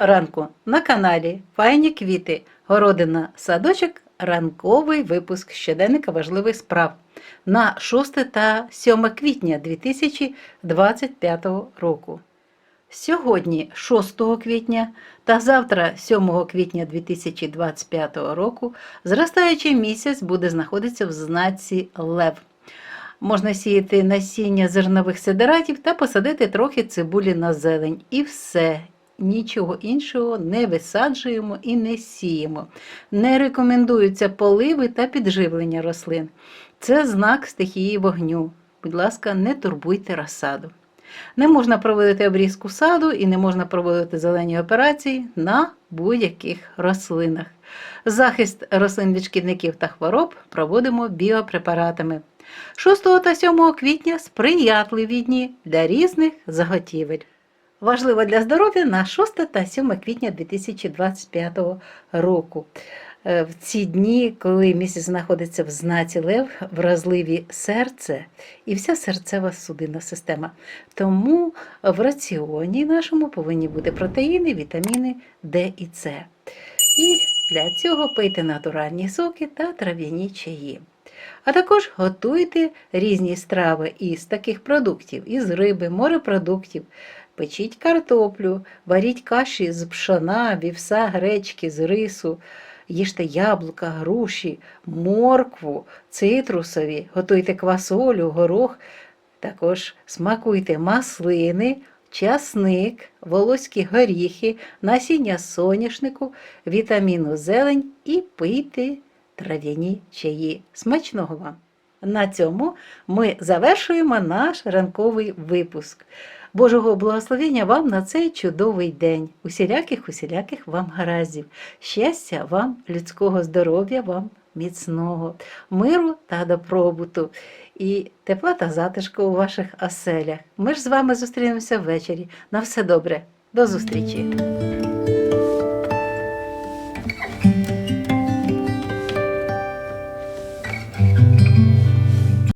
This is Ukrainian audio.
ранку на каналі Файні квіти, городина, садочок, ранковий випуск щоденника важливих справ на 6 та 7 квітня 2025 року. Сьогодні, 6 квітня та завтра, 7 квітня 2025 року, зростаючий місяць буде знаходитися в знаці Лев. Можна сіяти насіння зернових сидератів та посадити трохи цибулі на зелень. І все. Нічого іншого не висаджуємо і не сіємо. Не рекомендуються поливи та підживлення рослин. Це знак стихії вогню. Будь ласка, не турбуйте розсаду. Не можна проводити обрізку саду і не можна проводити зелені операції на будь-яких рослинах. Захист рослин від шкідників та хвороб проводимо біопрепаратами. 6 та 7 квітня сприятливі дні для різних заготівель. Важливо для здоров'я на 6 та 7 квітня 2025 року. Е, В ці дні, коли місяць знаходиться в знаці Лев, вразливі серце і вся серцева судинна система. Тому в раціоні нашому повинні бути протеїни, вітаміни Д і С. І для цього пийте натуральні соки та трав'яні чаї. А також готуйте різні страви із таких продуктів, із риби, морепродуктів. Печіть картоплю, варіть каші з пшона, вівса, гречки, з рису, їжте яблука, груші, моркву, цитрусові, готуйте квасолю, горох, також смакуйте маслини, часник, волоські горіхи, насіння соняшнику, вітаміну зелень і пийте трав'яні чаї. Смачного вам! На цьому ми завершуємо наш ранковий випуск. Божого благословення вам на цей чудовий день, усіляких усіляких вам гараздів, щастя вам, людського здоров'я вам міцного, миру та добробуту і тепла та затишку у ваших оселях. Ми ж з вами зустрінемося ввечері. На все добре, до зустрічі!